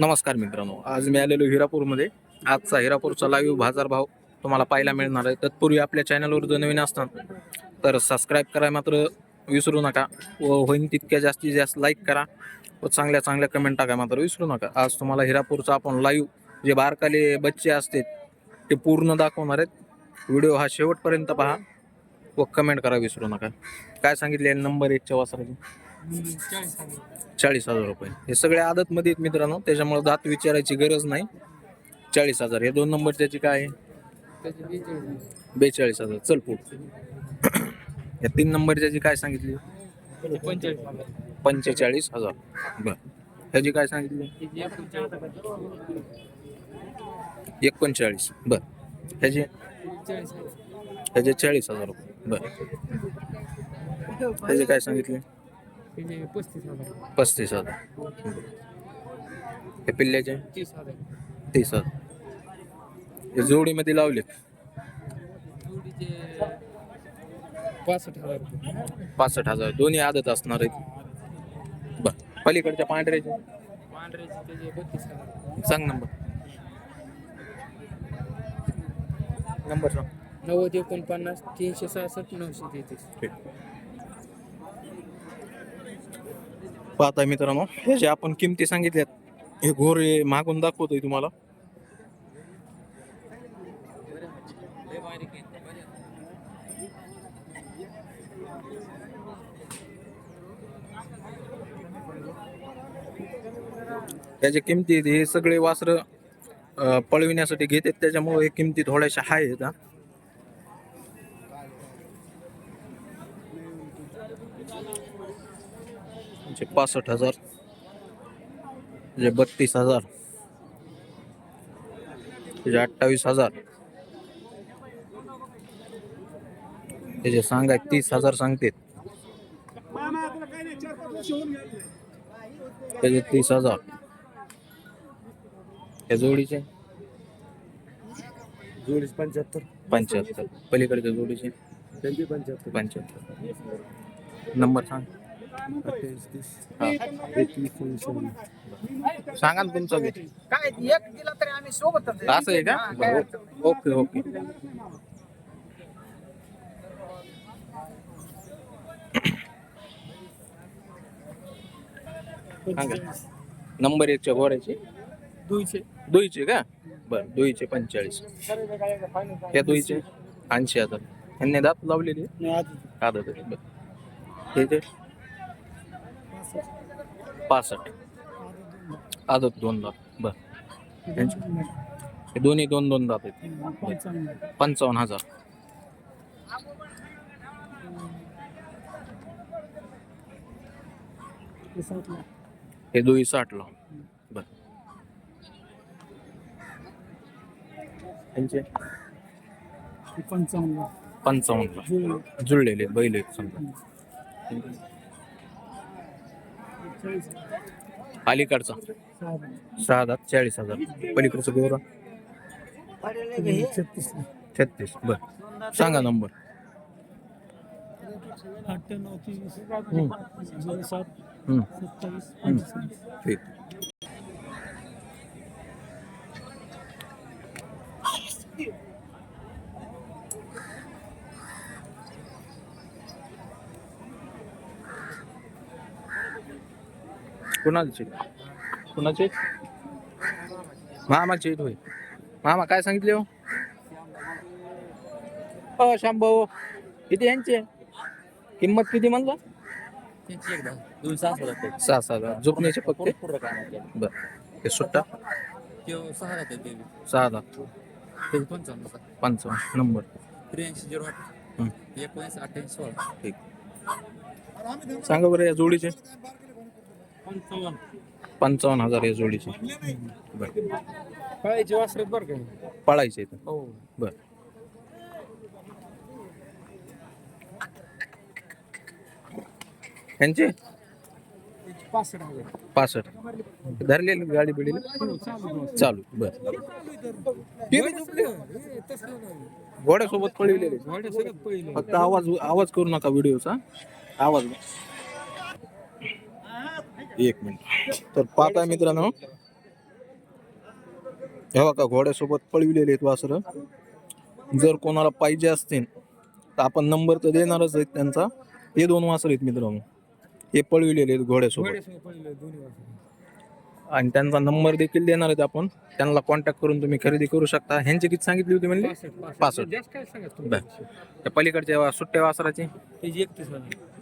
नमस्कार मित्रांनो आज मी आलेलो हिरापूरमध्ये. आजचा हिरापूरचा लाईव्ह बाजारभाव तुम्हाला पाहायला मिळणार आहे. तत्पूर्वी आपल्या चॅनलवर जर नवीन असतात तर सबस्क्राईब करायला मात्र विसरू नका व होईन तितक्या जास्तीत जास्त लाईक करा व चांगल्या चांगल्या कमेंट टाका मात्र विसरू नका. आज तुम्हाला हिरापूरचा आपण लाईव्ह जे बारकाले बच्चे असतील ते पूर्ण दाखवणार आहेत. व्हिडिओ हा शेवटपर्यंत पहा व कमेंट करा विसरू नका. काय सांगितले? नंबर एकच्या वासराची चाळीस हजार रुपये. हे सगळे आदतमध्ये आहेत मित्रांनो. त्याच्यामुळे दात विचारायची गरज नाही. चाळीस हजार. हे दोन नंबर त्याची काय आहे? बेचाळीस हजार. चल पुढ. या तीन नंबर त्याची काय सांगितली? पंचेचाळीस हजार. बर. ह्याची काय सांगितली? एकोणचाळीस. बर. ह्याची? ह्याचे चाळीस हजार रुपये. बर. ह्याचे काय सांगितले? पस्तीस हजार. पस्तीस हजार. हे पिल्ल्याचे? तीस हजार. तीस हजार. हे जोडीमध्ये लावले जोडीचे पासष्ट हजार रुपये. पासष्ट हजार. दोन्ही आदत असणार आहेत. बर. पलीकडच्या पांढऱ्याचे? पांढऱ्याचे त्याचे बत्तीस हजार. सांग नंबर. नंबर सांग. नव्वद एकोणपन्नास तीनशे सहासष्ट नऊशे तेहतीस. ठीक. पाहता मित्रांनो हे जे आपण किमती सांगितल्यात हे घोरे मागून दाखवतोय तुम्हाला. त्याच्या किमती हे सगळे वासर पळविण्यासाठी घेतात त्याच्यामुळे हे किमती थोड्याशा हाय आहेत म्हणजे पासष्ट हजार. म्हणजे बत्तीस हजार. त्याचे अठ्ठावीस हजार. त्याचे सांगाय तीस हजार सांगते त्याचे तीस हजार. त्या जोडीचे? जोडीचे पंच्याहत्तर. पंच्याहत्तर. पलीकडच्या जोडीचे? पंच्याहत्तर. पंच्याहत्तर. नंबर सांग. अठ्ठावीस तीस. एकवीस पंचावन्न सांगा ना तुमचा बी. काय एक दिला तरी आम्ही सोबतच आहे. असं आहे का? हा, काय अडचण नाही. Okay okay. सांगा. नंबर एकच्या गोऱ्याचे दुईशे दुईचे का? बर दुईचे पंचेचाळीस. या दुईचे? ऐंशी हजार. यांनी दात लावलेले? आदत आहे, बर. हे ते पासष्ट. आदत दोन दात बर. हे दोन्ही दोन दोन दात आहेत. पंचावन्न हजार. हे दोन्ही साठला. बर. यांचे? पंचावन्न. पंचावन्नला. जुळलेले बैल आहेत समजा. अलीकडचा. सहा दात चाळीस हजार. पलीकडचं गोरा. छत्तीस. बर. सांगा नंबर. ठीक. कुणाचे कुणाचे? मामाचे होय. मामा काय सांगितले हो? अ शांभाऊ किती यांचे? किंमत किती म्हणला? दोन सहा हजार सहा सहा हजार. झोपण्याचे पक्के? बर. हे सुट्टा? ते सहा राहते ते सहा ते पंचावन्न पंचावन्न. नंबर. त्र्याऐंशी झिरो. आठ. एकोणीस अठ्ठ्याऐंशी सोळा. ठीक. सांगा बरं या जोडीचे. पंचावन्न. हजार या जोडीचे. बर. काळाची वासरे बरं का? पळायचे इथं हो. बर. यांचे पासष्ट हजार. पासष्ट. धरलेली गाडी बिडीली चालू. बर. घोड्यासोबत पळविलेले. भाडे सगळ्यात पहिले फक्त आवाज आवाज करू नका व्हिडिओचा. आवाज एक मिनिट. तर पाहताय मित्रांनो. हे बघा घोड्यासोबत पळविलेले आहेत वासरं. जर कोणाला पाहिजे असतील तर आपण नंबर तर देणारच आहेत त्यांचा. हे दोन वासर आहेत मित्रांनो. हे पळविलेले आहेत घोड्यासोबत. आणि त्यांचा नंबर देखील देणार आहेत आपण. त्यांना कॉन्टॅक्ट करून तुम्ही खरेदी करू शकता. ह्यांची किती सांगितली होती म्हणले? पासष्ट. त्या पलीकडचे वा- सुट्ट्या वासराचे?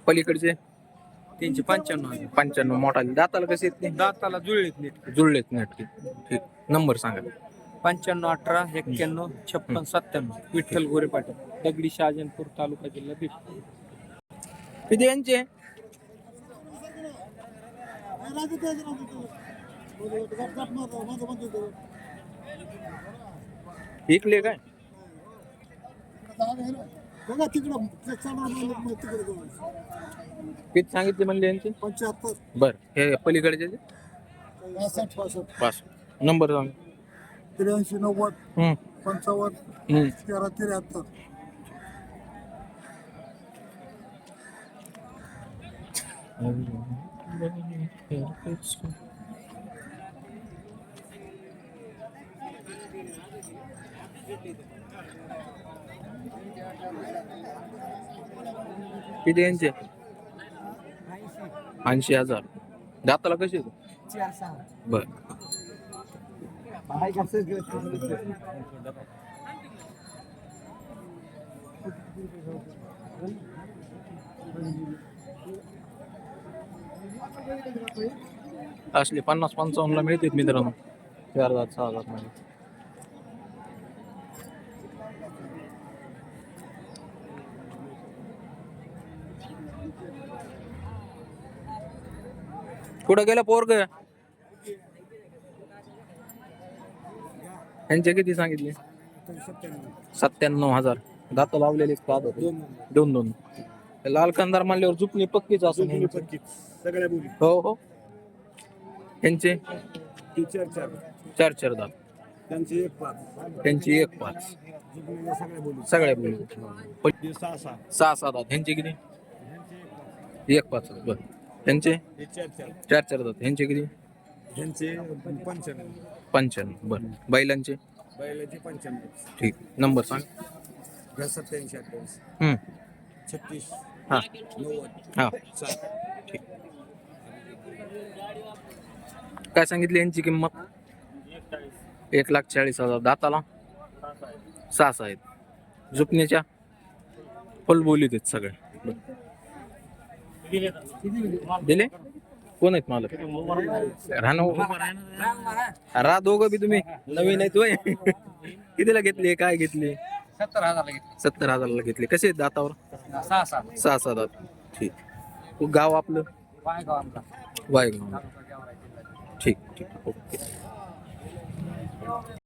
पलीकडचे? त्यांची पंच्याण्णव पंच्याण्णव मोठा दाताला कसे आहेत दाताला जुळलेत नीट. जुळलेत नटके ठीक. नंबर सांगा. पंच्याण्णव अठरा एक्क्याण्णव छप्पन सत्त्याण्णव. विठ्ठल गोरे पाटील. दगडी शहाजनपूर तालुका जिल्हा बीड. किती यांचे? इकले काय? किती सांगितले म्हणले यांचे? पंच्याहत्तर. बर हे पलीकडचे ते? पासष्ट पासष्ट पाच नंबर सांग. त्र्याऐंशी नव्वद पंचावन्न हम्म. तेरा त्र्याहत्तर. किती यांचे? ऐंशी हजार. दाताला कसे बर. असले पन्नास पंचावन्नला मिळतात मित्रांनो. चार हजार सहा हजारमध्ये. कुठं गेलं पोरग? यांचे किती सांगितले? सत्त्याण्णव हजार. दात लावलेले का दोन दोन. ते लाल कंदार मानल्यावर जुपणी पक्कीच असं सगळ्या बोली. हो हो. यांचे चार चार. दात. त्यांचे एक पाच. त्यांची एक पाच. सगळ्या बोली. सहा सहा दात. ह्यांचे किती? एक पाच. बर. त्यांचे? चार चार. दात ह्यांचे किती? ह्यांचे पंच्याण्णव. पंच्याण्णव. बर. बैलांचे? बैलाचे पंच्याण्णव. ठीक. नंबर सांग. सत्याऐंशी अठ्ठावीस. छत्तीस. हा. नव्वद. हा. सात ठीक. काय सांगितली यांची किंमत? एक लाख चाळीस हजार. दाताला? सहा सहा आहेत झुपण्याच्या फुल बोलीत आहेत सगळे. दिले? कोण आहेत मालक? राहणं रा दोघं बी तुम्ही नवीन आहेत वय कितीला घेतले? काय घेतले? सत्तर हजार घेतले. सत्तर हजारला घेतले. कसे आहेत दातावर? सहा सहा सहा सहा दात. ठीक. गाव आपलं? वायगाव. ठीक ठीक. ओके.